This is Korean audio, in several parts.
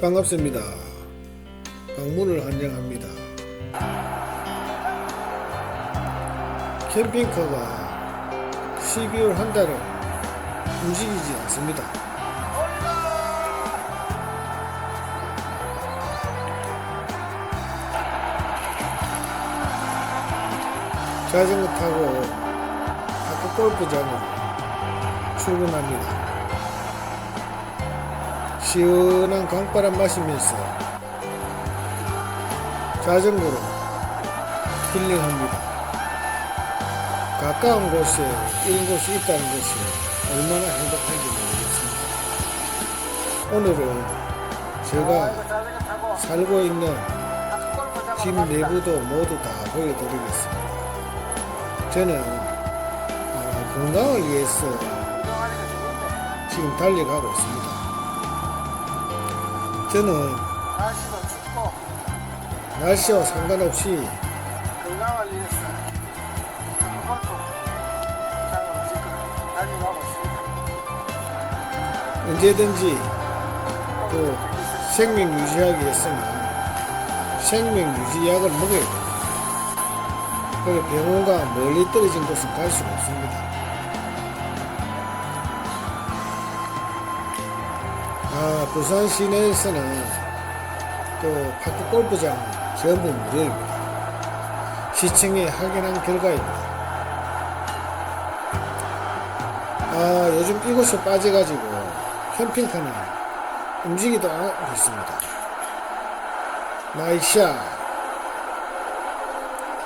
반갑습니다. 방문을 환영합니다. 캠핑카가 12월 한 달은 움직이지 않습니다. 자전거 타고 아까 골프장으로 출근합니다. 시원한 강바람 마시면서 자전거로 힐링합니다. 가까운 곳에 이런 곳이 있다는 것이 얼마나 행복한지 모르겠습니다. 오늘은 제가 살고 있는 집 내부도 모두 다 보여드리겠습니다. 저는 어, 건강을 위해서 지금 달려가고 있습니다. 저는 날씨도 춥고 날씨와 상관없이 건강을 위해서 장으로 지금 달려가고 있습니다. 언제든지 또 생명 유지하기 위해서는 생명 유지약을 먹어야 돼요. 그리고 병원과 멀리 떨어진 곳은 갈 수가 없습니다. 아, 부산 시내에서는 또 파크 골프장 전부 무료입니다. 시청에 확인한 결과입니다. 아, 요즘 이곳에 빠져가지고 캠핑카는 움직이도 않고 있습니다. 나이샤.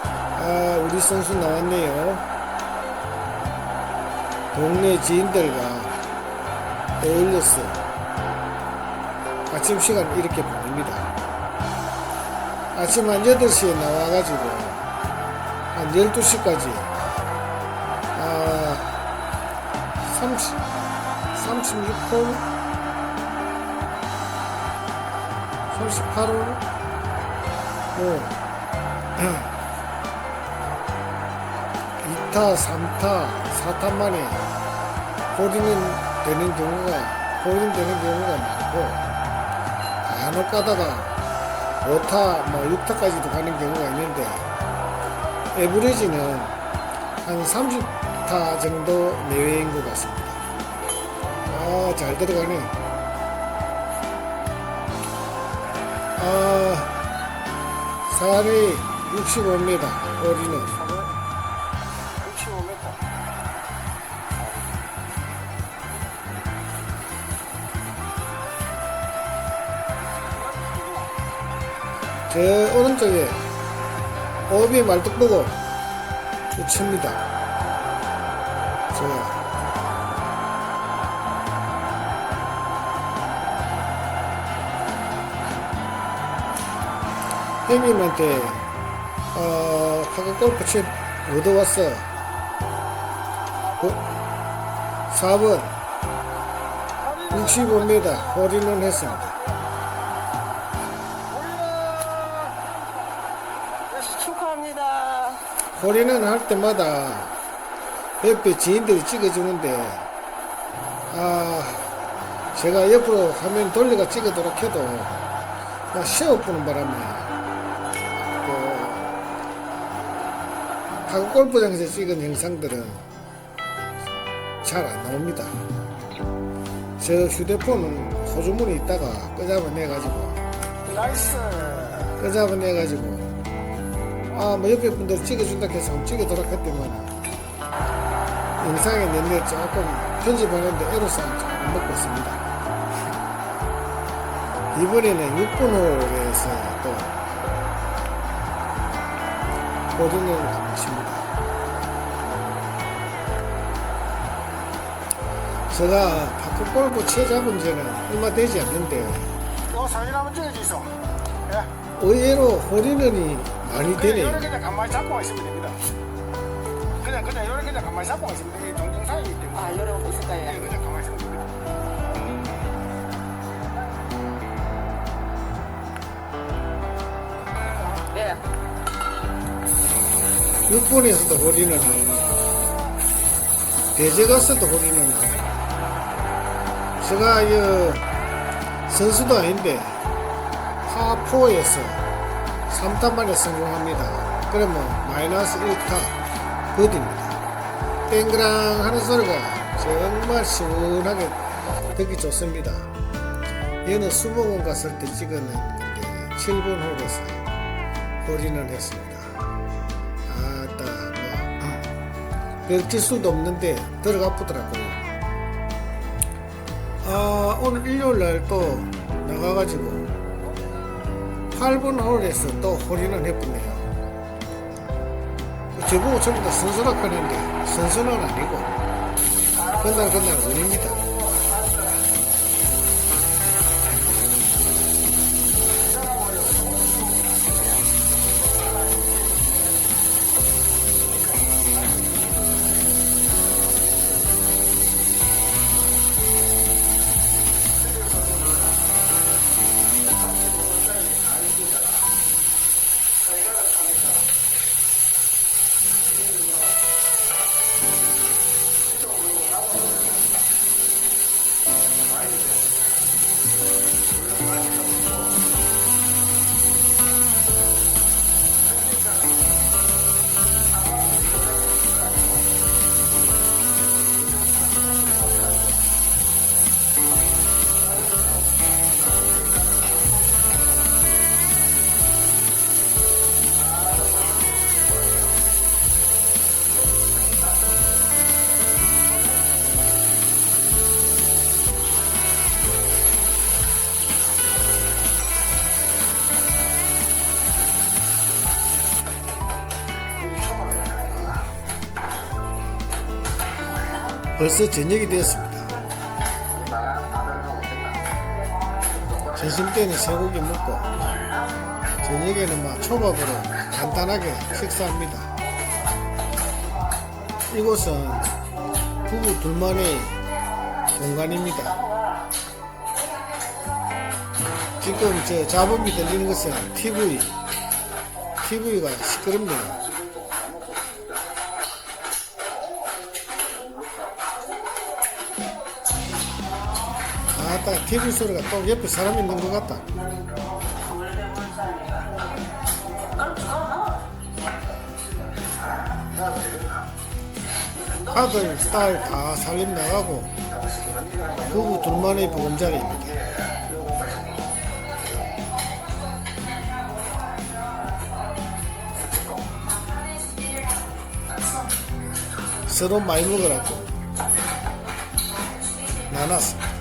아, 우리 선수 나왔네요. 동네 지인들과 어울려서 아침 시간 이렇게 보냅니다. 아침 한 8시에 나와가지고 한 12시까지 아, 30, 36홀 38홀 뭐 2타 3타 4타 만에 홀인은 되는 경우가 홀인 되는 경우가 많고 간혹 가다가 5타 뭐 6타까지도 가는 경우가 있는데 에브리지는 한 30타 정도 내외인 것 같습니다. 아, 잘 들어가네. 아, 65m, 거리는. 65m. 저 오른쪽에 오비 말뚝보고 칩니다. 저야. 형님한테 어, 파가 골프 칩 얻어왔어. 어? 4번 65m 홀인원 했습니다. 축하합니다. 홀인원 할 때마다 옆에 지인들이 찍어주는데 아 제가 옆으로 화면 돌려가 찍어도록 해도 막 쉬어보는 바람에 그 하구 골프장에서 찍은 영상들은 잘 안 나옵니다. 저 휴대폰은 소주문이 있다가 끄잡아내가지고 나이스. 끄잡아내가지고 아 뭐 옆에 분들 찍어준다 해서 찍어도록 했더만 영상에 내내 조금 편집하는데 애로사항 조금 먹고 있습니다 이번에는 6분홀에서 또 고등을 가보십니다 제가 파크 골프 채 잡은 지는 얼마 되지 않는데. 예. 의외로 홀인원이 많이 되네요 요렇게 그냥 가만히 잡고 있으면 됩니다. 그냥 그냥 요렇게 그냥 가만히 잡고 있으면 됩니다. 동영상이기 때문에. 아, 있을 예, 거예요. 그냥 가만히 있으면 됩니다. 네. 6번에서도 홀인을 하고 대제 가서도 홀인을 하고 제가 이 선수도 아닌데 파4에서 3타 만에 성공합니다. 그러면 마이너스 1타 버디입니다. 땡그랑 하는 소리가 정말 시원하게 듣기 좋습니다. 얘는 수목원 갔을 때 찍었는데 7번 홀에서 홀인을 했습니다. 아따 뭐 별칠 수도 없는데 들어가 보더라고요. 아 오늘 일요일 날 또 나가가지고 8번 홀에서 또 홀인을 해보네요. 저보고 전부 다 선수라 하는데 선수는 아니고 그날 그날 운입니다. 벌써 저녁이 되었습니다. 점심 때는 쇠고기 먹고 저녁에는 막 초밥으로 간단하게 식사합니다. 이곳은 부부 둘만의 공간입니다. 지금 저 잡음이 들리는 것은 TV, TV가 시끄럽네요. 아따 TV 소리가 또 옆에 사람 있는 것 같다. 아들, 딸 다 살림 나가고 부부 둘만의 보금자리입니다. 서로 많이 먹으라고 나눴습니다.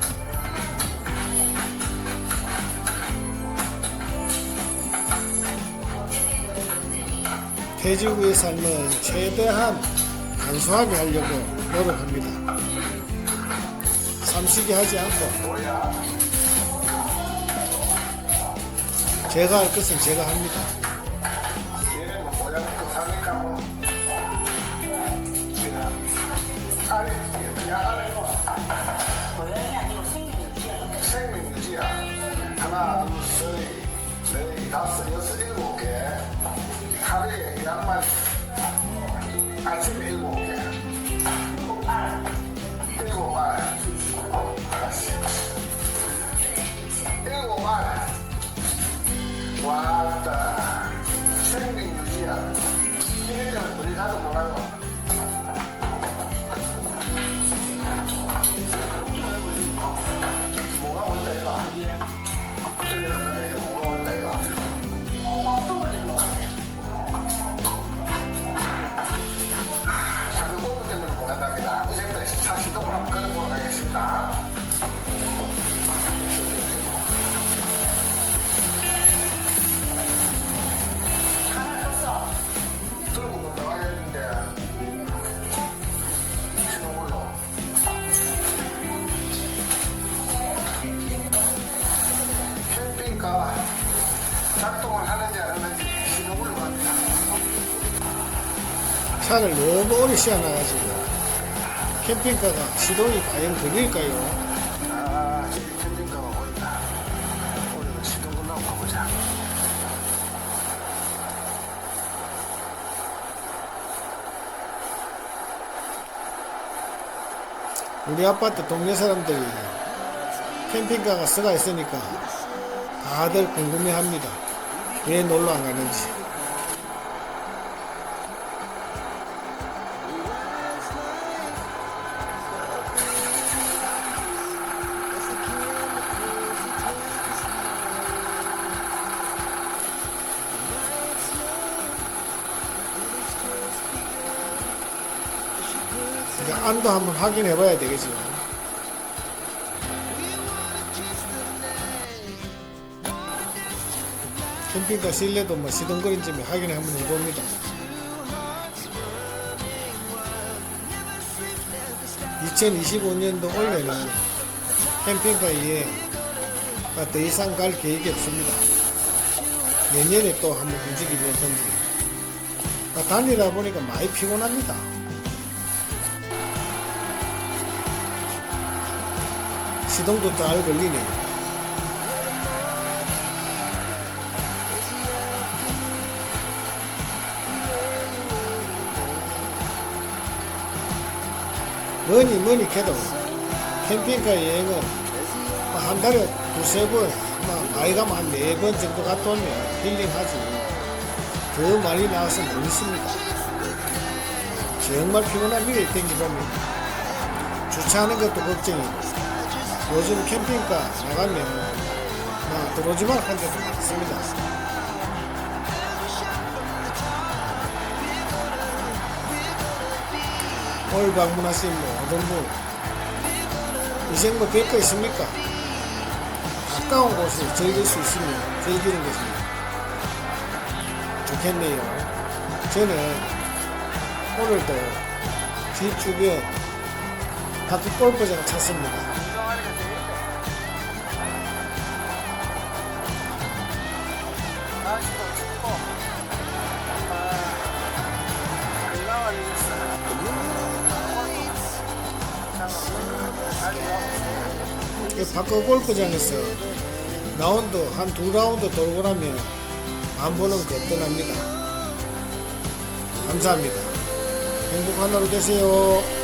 돼지고기의 삶은 최대한 간소하게 하려고 노력합니다. 삼식이 하지 않고 제가 할 것은 제가 합니다. 하나, 둘, 셋, 넷, 다섯, 여섯, 일곱 개. 하루에 양말 아침에 일곱 개. 일곱 알. 알았어. 일곱 알. 왔다. 생명유지야. 이럴 때 작동을 하는지 안 하는지 신호물로 갑니다. 차를 너무 오래 씌워놔가지고 캠핑카가 시동이 과연 걸릴까요? 아, 저기 캠핑카가 보인다. 오늘은 시동 걸러 가보자. 우리 아파트 동네 사람들이 캠핑카가 쓰가 있으니까 다들 궁금해합니다. 왜 놀러 안 가는지. 안도 한번 확인해 봐야 되겠죠. 캠핑카 실내도 뭐 시동거린 점에 확인을 한번 해봅니다. 2025년도 올해는 캠핑카 여행 더 이상 갈 계획이 없습니다. 내년에 또 한번 움직이면 건지. 아, 달리다 보니까 많이 피곤합니다. 시동도 잘 걸리네. 뭐니 뭐니 해도 캠핑카 여행은 뭐한 달에 두세 번, 뭐 많이 가면 한 네 번 정도 갔다 오면 힐링하지. 더 많이 나와서 모르십니다. 정말 피곤한 일이 땡기보면 주차하는 것도 걱정이고 요즘 캠핑카 나가면 막 들어오지만 한 데도 많습니다. 오늘 방문하신 모든 분 인생 뭐별거 있습니까? 가까운 곳을 즐길 수 있으면 즐기는 것이 좋겠네요. 저는 오늘도 집 주변 바퀴 골프장을 찾습니다. 바퀴 골프장에서 라운드 한 두 라운드 돌고 나면 안 보는 거뜬합니다. 감사합니다. 행복한 하루 되세요.